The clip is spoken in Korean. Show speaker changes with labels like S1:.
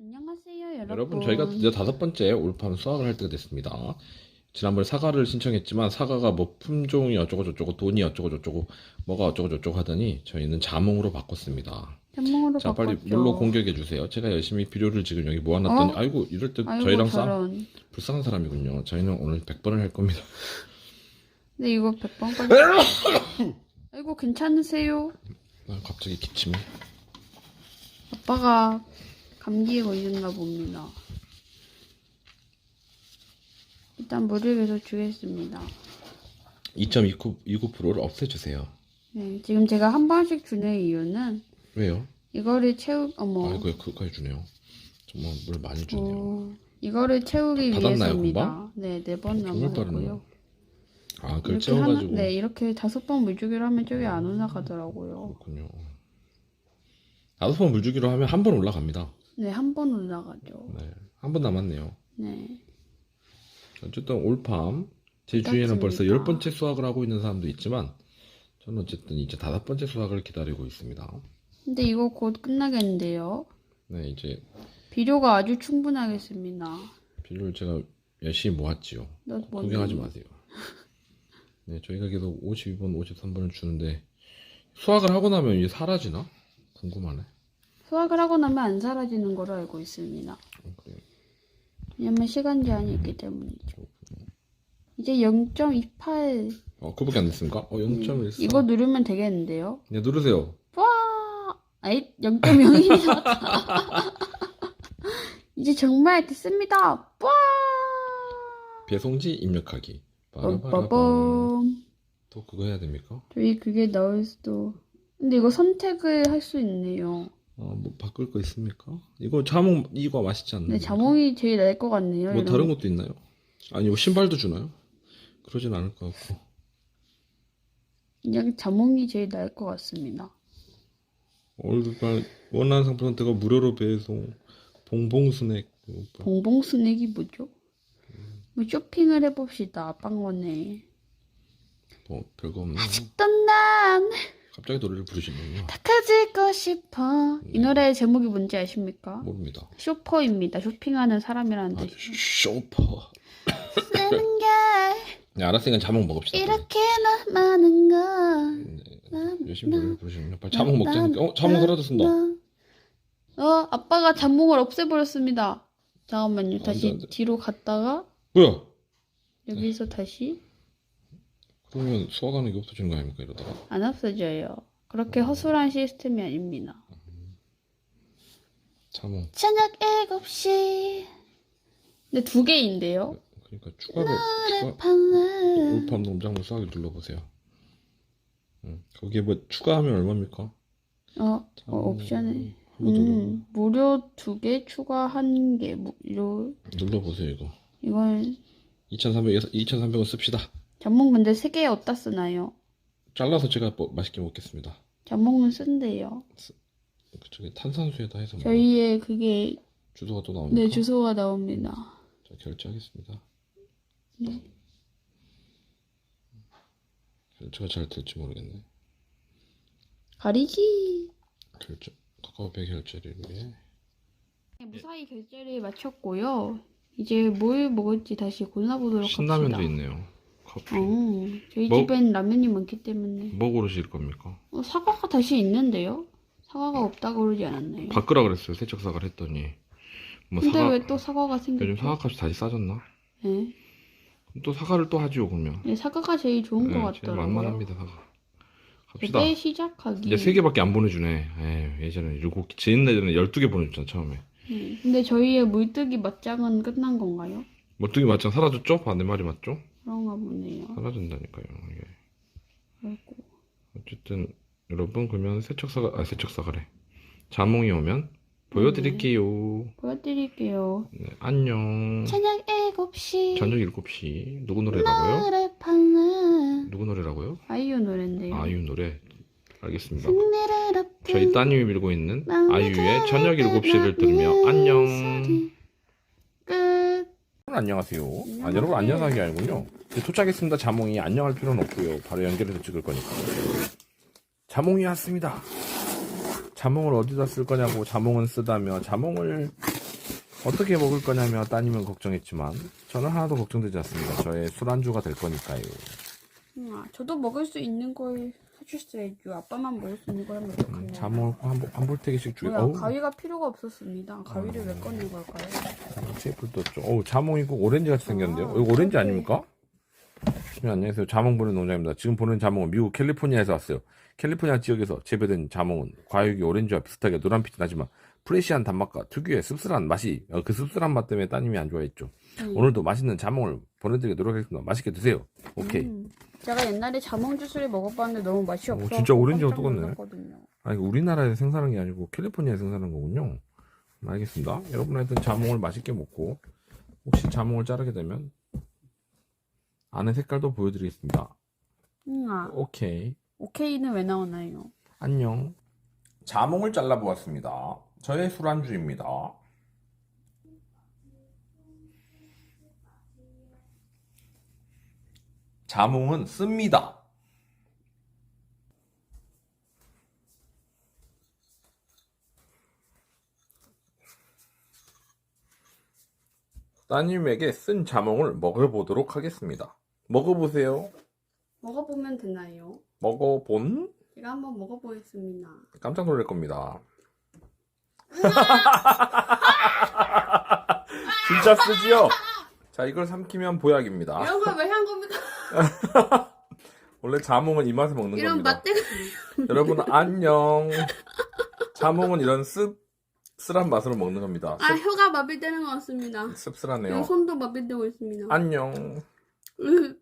S1: 안녕하세요, 여러분.
S2: 여러분 저희가 드디어 다섯 번째 올팜 수확을 할 때가 됐습니다. 지난번에 사과를 신청했지만 사과가 뭐 품종이 어쩌고 저쩌고 돈이 어쩌고 저쩌고 뭐가 어쩌고 저쩌고 하더니 저희는 자몽으로 바꿨습니다.
S1: 전문으로
S2: 자 빨리
S1: 바꿨죠.
S2: 물로 공격해 주세요. 제가 열심히 비료를 지금 여기 모아놨더니
S1: 어?
S2: 아이고 이럴 때
S1: 아이고,
S2: 저희랑 싸
S1: 저런.
S2: 불쌍한 사람이군요. 저희는 오늘 100번을 할 겁니다.
S1: 근데 이거 100번까지. 아이고, 괜찮으세요?
S2: 아, 갑자기 기침이.
S1: 아빠가 감기에 걸렸나 봅니다. 일단 물을 계속 주겠습니다.
S2: 2.29%를 없애주세요.
S1: 네, 지금 제가 한 번씩 주는 이유는
S2: 왜요?
S1: 이거를 채우, 어머.
S2: 아이고 그거까지 주네요. 정말 물 많이 주네요.
S1: 어, 이거를 채우기
S2: 받았나요,
S1: 위해서입니다.
S2: 금방?
S1: 네, 네 번
S2: 정말
S1: 남았고요.
S2: 빠르네요. 아 그걸
S1: 이렇게 하나,
S2: 채워가지고
S1: 네, 이렇게 다섯 번 물주기로 하면 저기 안 올라가더라고요.
S2: 그렇군요. 다섯 번 물주기로 하면 한 번 올라갑니다.
S1: 네, 한 번 올라가죠.
S2: 네, 한 번 남았네요.
S1: 네.
S2: 어쨌든 올팜 제 주위에는 벌써. 열 번째 수확을 하고 있는 사람도 있지만 저는 어쨌든 이제 다섯 번째 수확을 기다리고 있습니다.
S1: 근데 이거 곧 끝나겠는데요.
S2: 네, 이제
S1: 비료가 아주 충분하겠습니다.
S2: 비료를 제가 열심히 모았지요. 구경하지 마세요. 네, 저희가 계속 52번, 53번을 주는데 수확을 하고 나면 이게 사라지나? 궁금하네.
S1: 수확을 하고 나면 안 사라지는 걸로 알고 있습니다.
S2: 어.
S1: 왜냐면 시간 제한이 있기 때문이죠. 이제 0.28
S2: 어, 그밖에 안 됐습니까? 어, 0.14.
S1: 음, 이거 누르면 되겠는데요.
S2: 네, 누르세요.
S1: 와! 아이 0.01이 나왔다. 이제 정말 됐습니다. 와!
S2: 배송지 입력하기. 빠라바라밤.
S1: 빠빠밤.
S2: 또 그거 해야 됩니까?
S1: 저희 그게 나올 수도. 근데 이거 선택을 할 수 있네요.
S2: 어, 뭐 바꿀 거 있습니까? 이거 자몽 이거 맛있지 않나요?
S1: 네, 자몽이 제일 나을 것 같네요.
S2: 뭐
S1: 이런
S2: 다른 것도 있나요? 아니 뭐 신발도 주나요? 그러진 않을 것 같고.
S1: 그냥 자몽이 제일 나을 것 같습니다.
S2: 올드발 원하는 상품한테가 무료로 배송. 봉봉 스낵. 이거 봐.
S1: 봉봉 스낵이 뭐죠? 뭐 쇼핑을 해봅시다. 빵원에.
S2: 뭐 별거 없네.
S1: 던 난,
S2: 갑자기 노래를 부르시는군요.
S1: 다 가지고 싶어. 이 노래의 제목이 뭔지 아십니까?
S2: 모릅니다.
S1: 쇼퍼입니다. 쇼핑하는 사람이라는
S2: 아,
S1: 뜻이에요.
S2: 쇼퍼.
S1: 쓰는 게
S2: 네, 알았으니까 자몽 먹읍시다. 빨리.
S1: 이렇게 나 많은 건.
S2: 네, 열심히 노래를 부르시는군요. 빨리 자몽 먹자니까. 어, 자몽 사라졌습니다.
S1: 어, 아빠가 자몽을 없애버렸습니다. 잠깐만요. 다시
S2: 안 돼.
S1: 뒤로 갔다가
S2: 뭐야?
S1: 여기서 다시
S2: 그러면 수학하는 게 없어지는 거 아닙니까 이러다가?
S1: 안 없어져요. 그렇게 허술한 시스템이 아닙니다.
S2: 자몽.
S1: 저녁 7시. 근데 두 개인데요.
S2: 그러니까 추가로 추가 올팜 농작물 수확을 눌러보세요. 응. 거기에 뭐 추가하면 얼마입니까?
S1: 어, 어 옵션에 음, 무료 두 개 추가 한 개 무료
S2: 눌러보세요 이거.
S1: 이건
S2: 2,300에서 2,300원 씁시다.
S1: 자몽 근데 세 개 어디다 쓰나요?
S2: 잘라서 제가 뭐 맛있게 먹겠습니다.
S1: 자몽은 쓴대요.
S2: 그쪽에 탄산수에다 해서 뭐
S1: 저희의 그게
S2: 주소가 또 나오니까
S1: 네 주소가 나옵니다.
S2: 자, 결제하겠습니다.
S1: 네.
S2: 결제가 잘 될지 모르겠네.
S1: 가리기.
S2: 결제 카카오페이 결제를 위해
S1: 네, 무사히 결제를 마쳤고요. 이제 뭘 먹을지 다시 골라보도록
S2: 신라면도
S1: 합시다.
S2: 있네요. 커피.
S1: 어, 저희
S2: 뭐-
S1: 집엔 라면이 많기 때문에
S2: 뭐 고르실 겁니까?
S1: 어, 사과가 다시 있는데요? 사과가 없다고 그러지 않았나요?
S2: 바꾸라 그랬어요. 세척 사과를 했더니 뭐
S1: 근데
S2: 사과
S1: 왜 또 사과가
S2: 요즘
S1: 생겼죠?
S2: 사과값이 다시 싸졌나?
S1: 네.
S2: 또 사과를 또 하지요 그러면.
S1: 네, 사과가 제일 좋은 것
S2: 네, 제일
S1: 같더라고요.
S2: 만만합니다 사과. 갑시다.
S1: 배배 시작하기.
S2: 이제 세 개밖에 안 보내주네. 에이, 예전에 일곱 개, 제 옛날에는 열두 개 보내줬잖아 처음에.
S1: 네. 근데 저희의 물뜨기 맞짱은 끝난 건가요?
S2: 멀뚱이 맞짱 사라졌죠? 아, 내 말이 맞죠?
S1: 그런가 보네요.
S2: 사라진다니까요. 이게.
S1: 아이고.
S2: 어쨌든 여러분 그러면 세척사가 아 세척사가래. 자몽이 오면 보여드릴게요.
S1: 보여드릴게요.
S2: 네, 안녕.
S1: 저녁 7시.
S2: 저녁 7시 누구 노래라고요?
S1: 나를 파는
S2: 누구 노래라고요?
S1: 아이유 노래인데요.
S2: 아이유 노래. 알겠습니다.
S1: 승리를 앞둔
S2: 저희 따님이 밀고 있는 아이유의 저녁
S1: 가득
S2: 7시를 들으며 안녕.
S1: 끝.
S2: 안녕하세요. 아, 여러분 안녕하는 게 아니군요. 도착했습니다. 자몽이 안녕할 필요는 없고요. 바로 연결해서 찍을 거니까. 자몽이 왔습니다. 자몽을 어디다 쓸 거냐고 자몽은 쓰다며 자몽을 어떻게 먹을 거냐며 따님은 걱정했지만 저는 하나도 걱정되지 않습니다. 저의 술안주가 될 거니까요.
S1: 응, 저도 먹을 수 있는 걸 해주셔야죠. 아빠만 먹을 수 있는 걸 하면 어떡하냐.
S2: 자몽 한, 한 볼 태기씩 주고
S1: 뭐야, 가위가 필요가 없었습니다. 가위를 왜 꺼낸 걸까요?
S2: 테이블 떴죠. 어우, 자몽이고 오렌지 같이 생겼는데요.
S1: 아,
S2: 이거 오렌지. 아닙니까? 네, 안녕하세요. 자몽 보는 농장입니다. 지금 보는 자몽은 미국 캘리포니아에서 왔어요. 캘리포니아 지역에서 재배된 자몽은 과육이 오렌지와 비슷하게 노란빛이 나지만 프레시한 단맛과 특유의 씁쓸한 맛이 어, 그 씁쓸한 맛 때문에 따님이 안 좋아했죠.
S1: 음.
S2: 오늘도 맛있는 자몽을 보내드리게 노력하겠습니다. 맛있게 드세요. 오케이.
S1: 음, 제가 옛날에 자몽 주스를 먹어봤는데 너무 맛이
S2: 오,
S1: 없어.
S2: 진짜 오렌지가 똑같네.
S1: 거든요
S2: 아, 이거 우리나라에서 생산한 게 아니고 캘리포니아에서 생산한 거군요. 알겠습니다. 여러분 하여튼 자몽을 맛있게 먹고 혹시 자몽을 자르게 되면 안에 색깔도 보여드리겠습니다.
S1: 응, 아,
S2: 오케이.
S1: 오케이는 왜 나오나요?
S2: 안녕. 자몽을 잘라보았습니다. 저의 술안주입니다. 자몽은 씁니다. 따님에게 쓴 자몽을 먹어보도록 하겠습니다. 먹어보세요.
S1: 먹어보면 되나요?
S2: 먹어본?
S1: 제가 한번 먹어보겠습니다.
S2: 깜짝 놀랄 겁니다. 진짜 쓰지요? 자, 이걸 삼키면 보약입니다.
S1: 이런 걸 왜 한 겁니까?
S2: 원래 자몽은 이 맛에 먹는
S1: 이런
S2: 겁니다.
S1: 맛대가
S2: 여러분 안녕. 자몽은 이런 씁 씁쓸한 맛으로 먹는 겁니다.
S1: 아 혀가 마비되는 것 같습니다.
S2: 씁, 씁쓸하네요.
S1: 그리고 손도 마비되고 있습니다.
S2: 안녕.
S1: 으,